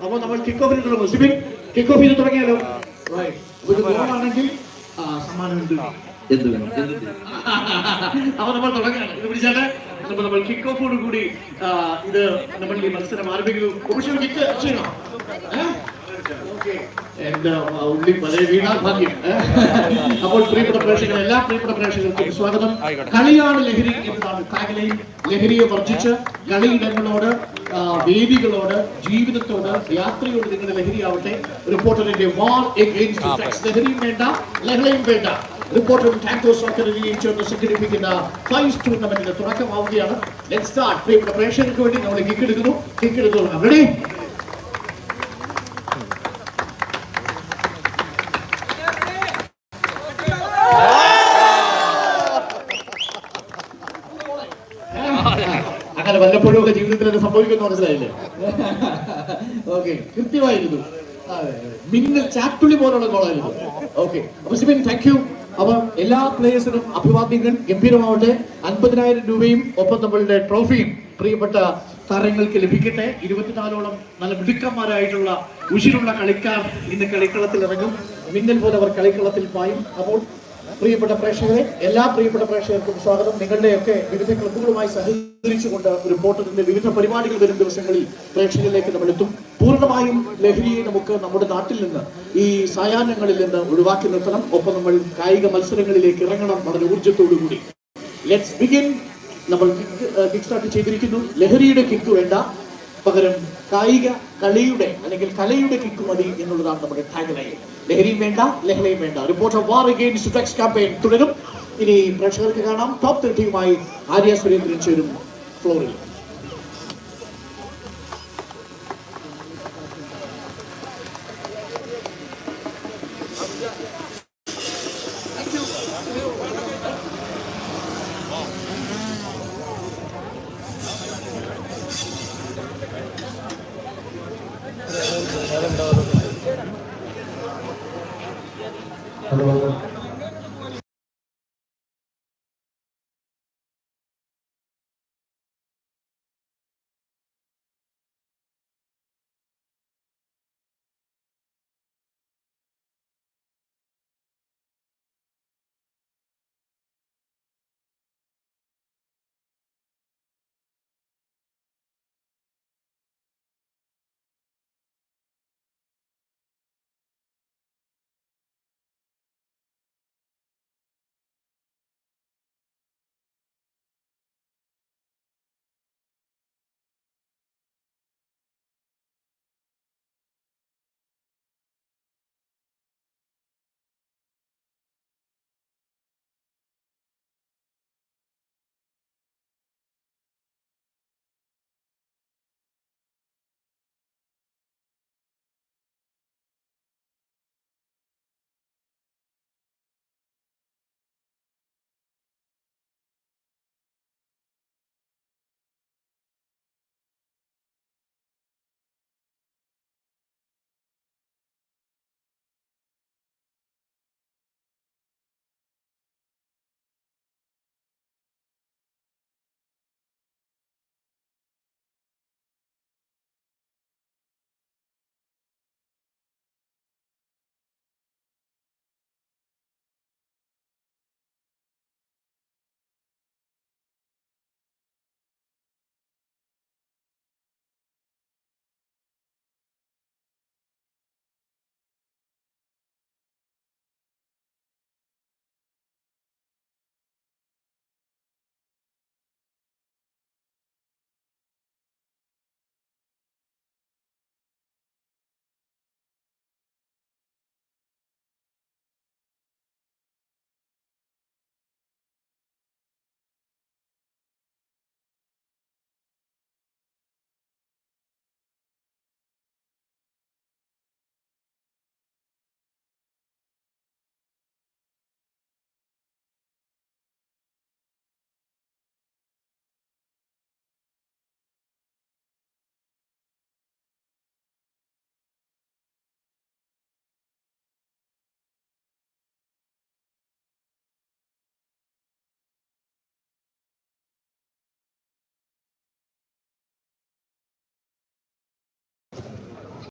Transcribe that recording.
അപ്പോൾ നമ്മൾ കിക്ക് ഓഫിന് തുടങ്ങും സിബിൻ കിക്ക് ഓഫ് ചെയ്ത് തുടങ്ങിയാലോ? ആണെങ്കിൽ സമ്മാനമുണ്ട് എന്ത്? വേണം? അപ്പൊ നമ്മൾ തുടങ്ങാണ് ഇത് പിടിച്ചാൽ? അപ്പൊ നമ്മൾ കിക്ക് ഓഫോട് കൂടി ഇത് നമ്മൾ ഈ മത്സരം ആരംഭിക്കുന്നു. കിക്ക് ചെയ്യണം. എന്റെ ഉള്ളി വീണാ ഭാഗ്യം. അപ്പോൾ പ്രിയപ്പെട്ട പ്രേക്ഷകർ എല്ലാ പ്രിയപ്പെട്ട പ്രേക്ഷകർക്കും സ്വാഗതം. കളിയാണ് ലഹരി എന്നതാണ് ലഹരിയെ വർജിച്ച് കളിയിടങ്ങളോട് വേദികളോട് ജീവിതത്തോട് യാത്രയോട് നിങ്ങളുടെ ലഹരിയാവട്ടെ. റിപ്പോർട്ടറിന്റെ വാൾ എഗെയിൻസ്റ്റ് ലഹരിയും വേണ്ട ലഹളയും വേണ്ട. റിപ്പോർട്ടറും ടാങ്കോ സോക്കറിനെയും ചേർന്ന് സംഘടിപ്പിക്കുന്ന ഫൈസ് ടൂർണമെന്റിന്റെ തുടക്കമാവുകയാണ്. ലെറ്റ് സ്റ്റാർട്ട് പ്രിയപ്പെട്ട പ്രേക്ഷകർക്ക് വേണ്ടി നമ്മൾ കിക്ക് എടുക്കുന്നു. കിക്ക് റെഡി അങ്ങനെ വല്ലപ്പോഴും ഒക്കെ ജീവിതത്തിൽ സംഭവിക്കുന്നു മനസ്സിലായില്ലേ? ഓക്കെ കൃത്യമായിരുന്നു. മിന്നൽ ചാത്തുള്ളി പോലുള്ള ഗോളായിരുന്നു ഓക്കെ അപ്പൊ സിബിൻ താങ്ക് യു അപ്പൊ എല്ലാ പ്ലേയേഴ്സിനും അഭിവാദ്യങ്ങൾ ഗംഭീരമാവട്ടെ. അൻപതിനായിരം രൂപയും ഒപ്പം നമ്മളുടെ ട്രോഫിയും പ്രിയപ്പെട്ട താരങ്ങൾക്ക് ലഭിക്കട്ടെ. ഇരുപത്തിനാലോളം നല്ല മിടുക്കന്മാരായിട്ടുള്ള ഉശിരുള്ള കളിക്കാർ ഇന്ന് കളിക്കളത്തിൽ ഇറങ്ങും മിന്നൽ പോലെ അവർ കളിക്കളത്തിൽ പായും. അപ്പോൾ പ്രിയപ്പെട്ട പ്രേക്ഷകരെ എല്ലാ പ്രിയപ്പെട്ട പ്രേക്ഷകർക്കും സ്വാഗതം. നിങ്ങളുടെയൊക്കെ വിവിധ ക്ലബ്ബുകളുമായി സഹകരിച്ചുകൊണ്ട് പോട്ടത്തിന്റെ വിവിധ പരിപാടികൾ വരും ദിവസങ്ങളിൽ പ്രേക്ഷകരിലേക്ക് നമ്മൾ എത്തും പൂർണമായും ലഹരിയെ നമുക്ക് നമ്മുടെ നാട്ടിൽ നിന്ന് ഈ സായാഹ്നങ്ങളിൽ നിന്ന് ഒഴിവാക്കി നിർത്തണം. ഒപ്പം നമ്മൾ കായിക മത്സരങ്ങളിലേക്ക് ഇറങ്ങണം വളരെ ഊർജത്തോടു കൂടി. ലെറ്റ്സ് ബിഗിൻ നമ്മൾ കിക്ക് സ്റ്റാർട്ട് ചെയ്തിരിക്കുന്നു. ലഹരിയുടെ കിക്ക് വേണ്ട. പകരം കായിക കളിയുടെ അല്ലെങ്കിൽ കലയുടെ കിക്ക് എന്നുള്ളതാണ് നമ്മുടെ ടാഗ്ലൈൻ ലഹരിയും വേണ്ട ലഹളയും വേണ്ട. Report war against drugs campaign തുടരും. ഇനി പ്രേക്ഷകർക്ക് കാണാം. ടോപ് തേർട്ടിയുമായി ആര്യ സുരേന്ദ്രൻ ചേരും ഫ്ലോറിൽ ধন্যবাদ